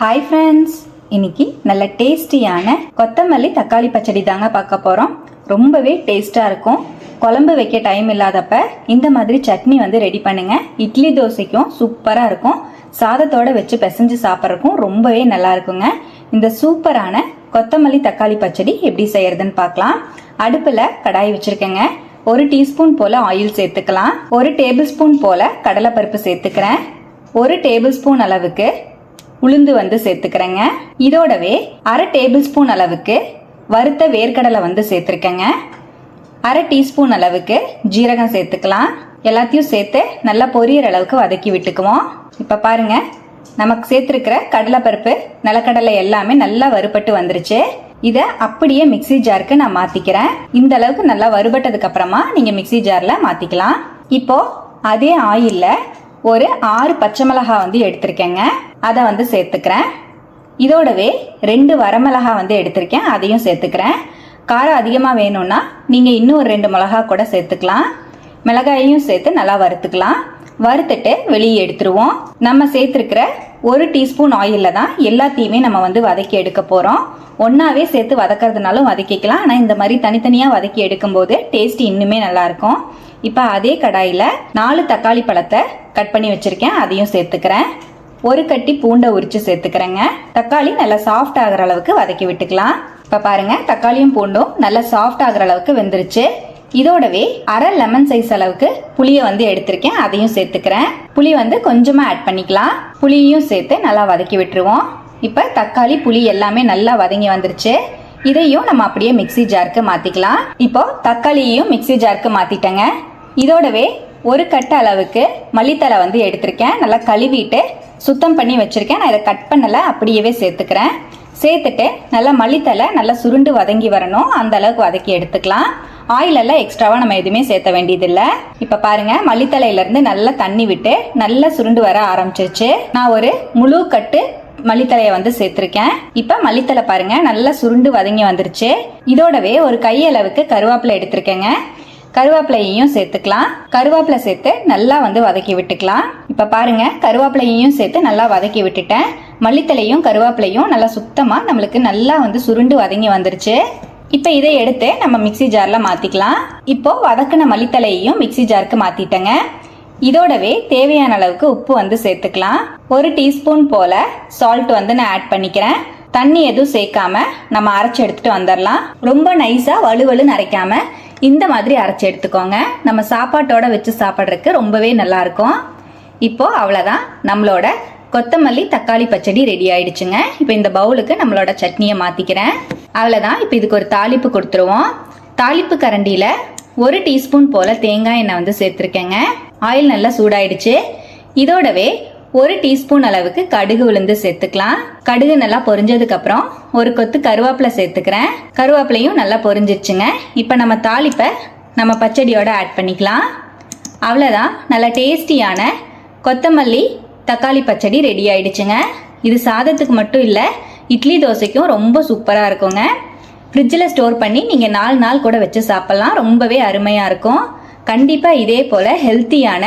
Hi friends இன்னைக்கு நல்ல டேஸ்டியான கொத்தமல்லி தக்காளி பச்சடி தாங்க பார்க்க போகிறோம் ரொம்பவே டேஸ்ட்டாக இருக்கும். குழம்பு வைக்க டைம் இல்லாதப்ப இந்த மாதிரி சட்னி வந்து ரெடி பண்ணுங்க. இட்லி தோசைக்கும் சூப்பராக இருக்கும். சாதத்தோட வச்சு பிசைஞ்சு சாப்பிட்றதுக்கும் ரொம்பவே நல்லா இருக்குங்க. இந்த சூப்பரான கொத்தமல்லி தக்காளி பச்சடி எப்படி செய்யறதுன்னு பார்க்கலாம். அடுப்பில் கடாய் வச்சுருக்கேங்க. ஒரு டீஸ்பூன் போல் ஆயில் சேர்த்துக்கலாம். ஒரு டேபிள் ஸ்பூன் போல் கடலைப்பருப்பு சேர்த்துக்கிறேன். ஒரு டேபிள் ஸ்பூன் அளவுக்கு உளுந்து வந்து சேர்த்துக்கிறேங்க. இதோடவே அரை டேபிள் ஸ்பூன் அளவுக்கு வறுத்த வேர்க்கடலை வந்து சேர்த்துருக்கேங்க. அரை டீஸ்பூன் அளவுக்கு ஜீரகம் சேர்த்துக்கலாம். எல்லாத்தையும் சேர்த்து நல்லா பொரியற அளவுக்கு வதக்கி விட்டுக்குவோம். இப்போ பாருங்க நமக்கு சேர்த்துருக்கிற கடலைப்பருப்பு நிலக்கடலை எல்லாமே நல்லா வறுபட்டு வந்துருச்சு. இதை அப்படியே மிக்ஸி ஜாருக்கு நான் மாற்றிக்கிறேன் இந்த அளவுக்கு நல்லா வறுபட்டதுக்கு அப்புறமா நீங்கள் மிக்ஸி ஜாரில் மாற்றிக்கலாம் இப்போ அதே ஆயிலில் ஒரு ஆறு பச்சை மிளகாய் வந்து எடுத்திருக்கேங்க. அதை வந்து சேர்த்துக்கிறேன். இதோடவே ரெண்டு வரமிளகா வந்து எடுத்திருக்கேன். அதையும் சேர்த்துக்கிறேன். காரம் அதிகமாக வேணும்னா நீங்கள் இன்னும் ஒரு ரெண்டு மிளகா கூட சேர்த்துக்கலாம். மிளகாயையும் சேர்த்து நல்லா வறுத்துக்கலாம். வறுத்துட்டு வெளியே எடுத்துருவோம். நம்ம சேர்த்துருக்கிற ஒரு டீஸ்பூன் ஆயிலில் தான் எல்லாத்தையுமே நம்ம வந்து வதக்கி எடுக்க போகிறோம் ஒன்றாவே சேர்த்து வதக்கிறதுனாலும் வதக்கிக்கலாம். ஆனால் இந்த மாதிரி தனித்தனியாக வதக்கி எடுக்கும்போது டேஸ்ட் இன்னுமே நல்லாயிருக்கும் இப்போ அதே கடாயில் நாலு தக்காளி பழத்தை கட் பண்ணி வச்சுருக்கேன். அதையும் சேர்த்துக்கிறேன். ஒரு கட்டி பூண்டை உரிச்சு சேர்த்துக்கிறேங்க. தக்காளி நல்லா சாஃப்ட் ஆகிற அளவுக்கு வதக்கி விட்டுக்கலாம். இப்போ பாருங்க தக்காளியும் பூண்டும் நல்லா சாஃப்ட் ஆகிற அளவுக்கு வெந்துருச்சு. இதோடவே அரை லெமன் சைஸ் அளவுக்கு புளியை வந்து எடுத்திருக்கேன். அதையும் சேர்த்துக்கிறேன். புளி வந்து கொஞ்சமாக ஆட் பண்ணிக்கலாம். புளியையும் சேர்த்து நல்லா வதக்கி விட்டுருவோம். இப்போ தக்காளி புளி எல்லாமே நல்லா வதங்கி வந்துருச்சு. இதையும் நம்ம அப்படியே மிக்ஸி ஜாருக்கு மாற்றிக்கலாம் இப்போ தக்காளியையும் மிக்ஸி ஜாருக்கு மாற்றிட்டேங்க இதோடவே ஒரு கட்டு அளவுக்கு மல்லித்தலை வந்து எடுத்திருக்கேன். நல்லா கழுவிட்டு சுத்தம் பண்ணி வச்சுருக்கேன். நான் இதை கட் பண்ணலை அப்படியே சேர்த்துக்கிறேன். சேர்த்துட்டு நல்லா மல்லித்தலை நல்லா சுருண்டு வதங்கி வரணும். அந்த அளவுக்கு வதக்கி எடுத்துக்கலாம். ஆயில் எல்லாம் எக்ஸ்ட்ராவாக நம்ம எதுவுமே சேர்த்த வேண்டியதில்லை. இப்போ பாருங்க மல்லித்தலையிலேருந்து நல்லா தண்ணி விட்டு நல்லா சுருண்டு வர ஆரம்பிச்சிருச்சு. நான் ஒரு முழு கட்டு மல்லித்தலையை வந்து சேர்த்துருக்கேன். இப்போ மல்லித்தலை பாருங்க நல்லா சுருண்டு வதங்கி வந்துருச்சு. இதோடவே ஒரு கையளவுக்கு கருவேப்பிலை எடுத்திருக்கேங்க. கருவேப்பிலையையும் சேர்த்துக்கலாம். கருவேப்பிலை சேர்த்து நல்லா வந்து வதக்கி விட்டுக்கலாம். இப்போ பாருங்க கருவேப்பிலையையும் சேர்த்து நல்லா வதக்கி விட்டுட்டேன். மல்லித்தலையும் கருவேப்பிலையும் நல்லா சுத்தமாக நம்மளுக்கு நல்லா வந்து சுருண்டு வதங்கி வந்துருச்சு. இப்போ இதை எடுத்து நம்ம மிக்ஸி ஜாரில் மாற்றிக்கலாம் இப்போ வதக்கின மல்லித்தலையையும் மிக்ஸி ஜாருக்கு மாற்றிட்டேங்க இதோடவே தேவையான அளவுக்கு உப்பு வந்து சேர்த்துக்கலாம். ஒரு டீஸ்பூன் போல சால்ட் வந்து நான் ஆட் பண்ணிக்கிறேன். தண்ணி எதுவும் சேர்க்காம நம்ம அரைச்சி எடுத்துட்டு வந்துடலாம் ரொம்ப நைஸாக வலுவலு நரைக்காம இந்த மாதிரி அரைச்சி எடுத்துக்கோங்க. நம்ம சாப்பாட்டோட வச்சு சாப்பிட்றதுக்கு ரொம்பவே நல்லா இருக்கும் இப்போ அவ்வளோதான் நம்மளோட கொத்தமல்லி தக்காளி பச்சடி ரெடி ஆயிடுச்சுங்க. இப்போ இந்த பவுலுக்கு நம்மளோட சட்னியை மாற்றிக்கிறேன் அவ்வளோதான் இப்போ இதுக்கு ஒரு தாளிப்பு கொடுத்துருவோம். தாளிப்பு கரண்டியில் ஒரு டீஸ்பூன் போல் தேங்காய் எண்ணெய் வந்து சேர்த்துருக்கேங்க. ஆயில் நல்லா சூடாயிடுச்சு. இதோடவே ஒரு டீஸ்பூன் அளவுக்கு கடுகு உளுந்து சேர்த்துக்கலாம். கடுகு நல்லா பொரிஞ்சதுக்கு அப்புறம் ஒரு கொத்து கருவேப்பிலை சேர்த்துக்கிறேன். கருவேப்பிலையும் நல்லா பொரிஞ்சிருச்சுங்க. இப்போ நம்ம தாளிப்பை நம்ம பச்சடியோட ஆட் பண்ணிக்கலாம். அவ்வளோதான் நல்லா டேஸ்டியான கொத்தமல்லி தக்காளி பச்சடி ரெடி ஆயிடுச்சுங்க. இது சாதத்துக்கு மட்டும் இல்லை இட்லி தோசைக்கும் ரொம்ப சூப்பராக இருக்குங்க. ஃப்ரிட்ஜில் ஸ்டோர் பண்ணி நீங்கள் நாலு நாள் கூட வச்சு சாப்பிட்லாம். ரொம்பவே அருமையாக இருக்கும். கண்டிப்பாக இதே போல் ஹெல்த்தியான